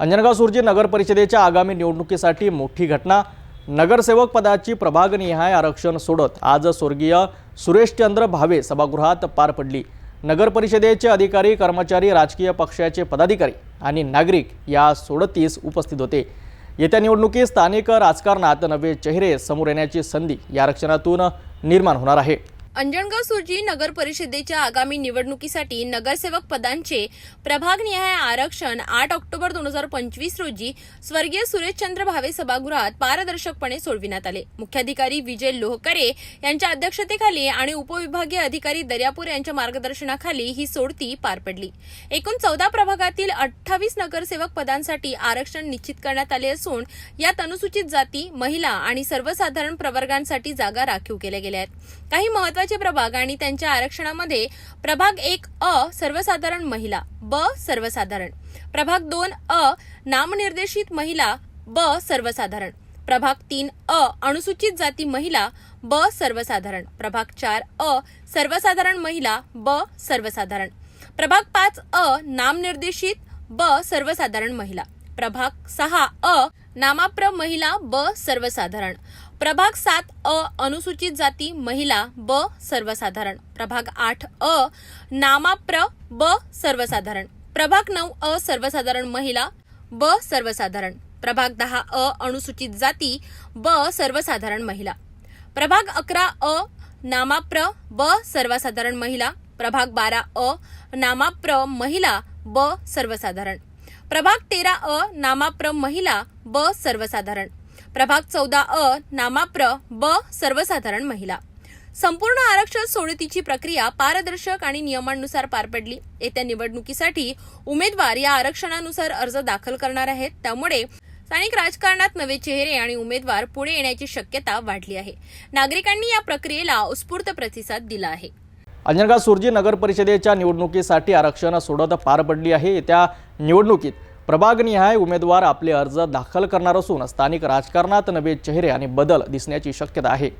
अंजनगाव सुरजी नगर परिषदेच्या आगामी निवडणुकीसाठी मोठी घटना. नगरसेवक पदाची प्रभागनिहाय आरक्षण सोडत आज स्वर्गीय सुरेशचंद्र भावे सभागृहात पार पडली. नगर परिषदेचे अधिकारी कर्मचारी राजकीय पक्षाचे पदाधिकारी आणि नागरिक या सोडतीस उपस्थित होते. येत्या निवडणुकीत स्थानिक राजकारणात नवे चेहरे समोर येण्याची संधी या आरक्षणातून निर्माण होणार आहे. अंजनगाव सुरजी नगर परिषदेच्या आगामी निवडणुकीसाठी नगरसेवक पदांचे प्रभागनिहाय आरक्षण आठ ऑक्टोबर दोन हजार पंचवीस रोजी स्वर्गीय सुरेशचंद्र भावे सभागृहात पारदर्शकपणे सोडविण्यात आले. मुख्याधिकारी विजय लोहकरे यांच्या अध्यक्षतेखाली आणि उपविभागीय अधिकारी दर्यापूर यांच्या मार्गदर्शनाखाली ही सोडती पार पडली. एकूण चौदा प्रभागातील अठ्ठावीस नगरसेवक पदांसाठी आरक्षण निश्चित करण्यात आले असून यात अनुसूचित जाती महिला आणि सर्वसाधारण प्रवर्गांसाठी जागा राखीव केल्या गेल्या आहेत. काही महत्त्वाचे प्रभाग आणि त्यांच्या आरक्षणामध्ये प्रभाग एक अ सर्वसाधारण महिला ब सर्वसाधारण. प्रभाग दोन अ नामनिर्देशित महिला ब सर्वसाधारण. प्रभाग तीन अ अनुसूचित जाती महिला ब सर्वसाधारण. प्रभाग चार अ सर्वसाधारण महिला ब सर्वसाधारण. प्रभाग पाच अ नामनिर्देशित ब सर्वसाधारण महिला. प्रभाग सहा अ नामाप्र महिला ब सर्वसाधारण. प्रभाग सात अ अनुसूचित जाती महिला ब सर्वसाधारण. प्रभाग आठ अ नामाप्र ब सर्वसाधारण. प्रभाग नऊ अ सर्वसाधारण महिला ब सर्वसाधारण. प्रभाग दहा अ अनुसूचित जाती ब सर्वसाधारण महिला. प्रभाग अकरा अ नामाप्र ब सर्वसाधारण महिला. प्रभाग बारा अ नामाप्र महिला ब सर्वसाधारण. प्रभाग तेरा अ नामाप्र महिला ब सर्वसाधारण. प्रभाग चौदा अ नामाप्र ब सर्वसाधारण महिला. संपूर्ण आरक्षण सोडतीची प्रक्रिया पारदर्शक आणि नियमांनुसार पार पडली. येत्या निवडणुकीसाठी उमेदवार या आरक्षणानुसार अर्ज दाखल करणार आहेत. त्यामुळे स्थानिक राजकारणात नवे चेहरे आणि उमेदवार पुढे येण्याची शक्यता वाढली आहे. नागरिकांनी या प्रक्रियेला उत्स्फूर्त प्रतिसाद दिला आहे. अंजनगाव सुरजी नगर परिषदेच्या निवडणुकीसाठी आरक्षण सोडत पार पडली आहे. येत्या निवडणुकीत प्रभागनिहाय उमेदवार आपले अर्ज दाखल करणार असून स्थानिक राजकारणात नवे चेहरे आणि बदल दिसण्याची शक्यता आहे.